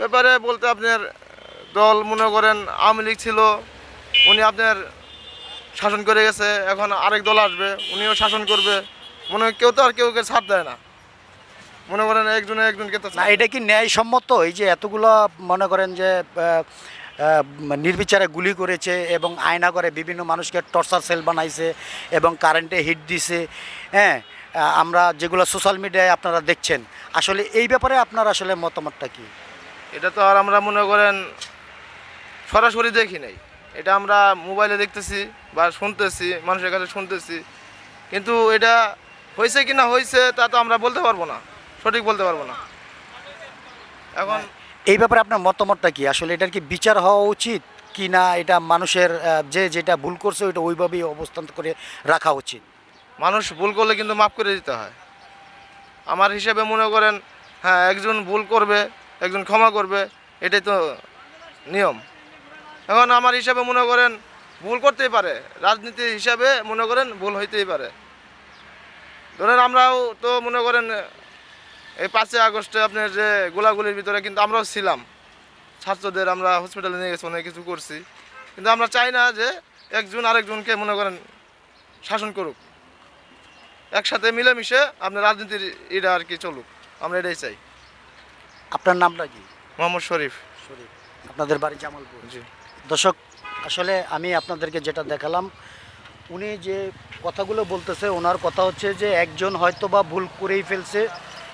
ব্যাপারে বলতে আপনার দল মনে করেন আওয়ামী লীগ ছিল, উনি আপনার শাসন করে গেছে, এখন আরেক দল আসবে, উনিও শাসন করবে। মনে কেউ তো আর কেউকে ছাড় দেয় না। মনে করেন একজনে একজনকে তো না, এটা কি ন্যায়সম্মত? এই যে এতগুলো মনে করেন যে নির্বিচারে গুলি করেছে এবং আয়না করে বিভিন্ন মানুষকে টর্চার সেল বানাইছে এবং কারেন্টে হিট দিছে হ্যাঁ? আমরা যেগুলো সোশ্যাল মিডিয়ায় আপনারা দেখছেন, আসলে এই ব্যাপারে আপনার আসলে মতামতটা কি? এটা তো আর আমরা মনে করেন সরাসরি দেখি নাই। এটা আমরা মোবাইলে দেখতেছি বা শুনতেছি মানুষের কাছে শুনতেছি। কিন্তু এটা হয়েছে কি না হয়েছে তা তো আমরা বলতে পারব না সঠিক বলতে পারব না। এখন এই ব্যাপারে আপনার মতামতটা কি? আসলে এটার কি বিচার হওয়া উচিত কি না? এটা মানুষের যে যেটা ভুল করছে ওইটা ওইভাবেই অবস্থান করে রাখা উচিত। মানুষ ভুল করলে কিন্তু মাফ করে দিতে হয়। আমার হিসেবে মনে করেন হ্যাঁ একজন ভুল করবে একজন ক্ষমা করবে, এটাই তো নিয়ম। এখন আমার হিসাবে মনে করেন ভুল করতেই পারে। রাজনীতি হিসাবে মনে করেন ভুল হইতেই পারে। ধরেন আমরাও তো মনে করেন, এই পাঁচই আগস্টে আপনার যে গোলাগুলির ভিতরে কিন্তু আমরাও ছিলাম। ছাত্রদের আমরা হসপিটালে নিয়ে গেছি, অনেক কিছু করছি। কিন্তু আমরা চাই না যে একজন আরেকজনকে মনে করেন শাসন করুক। একসাথে মিলেমিশে আপনার রাজনীতির এটা আর কি চলুক। আমরা এটাই চাই। আপনার নামটা কি? মোহাম্মদ শরীফ। শরীফ। আপনাদের বাড়ি জামালপুর। জি। দর্শক আসলে আমি আপনাদেরকে যেটা দেখালাম উনি যে কথাগুলো বলতেছে ওনার কথা হচ্ছে যে একজন হয়তো বা ভুল করেই ফেলছে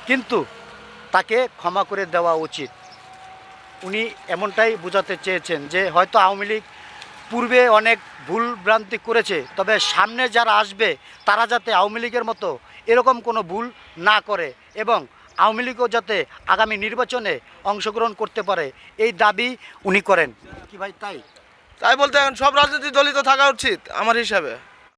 কিন্তু তাকে ক্ষমা করে দেওয়া উচিত। উনি এমনটাই বোঝাতে চেয়েছেন যে হয়তো আওয়ামী লীগ পূর্বে অনেক ভুল ভ্রান্তি করেছে তবে সামনে যারা আসবে তারা যাতে আওয়ামী লীগের মতো এরকম কোনো ভুল না করে এবং আওয়ামী লীগও যাতে আগামী নির্বাচনে অংশগ্রহণ করতে পারে এই দাবি উনি করেন। কি ভাই তাই? তাই বলতে এখন সব রাজনৈতিক দলই তো থাকা উচিত আমার হিসাবে।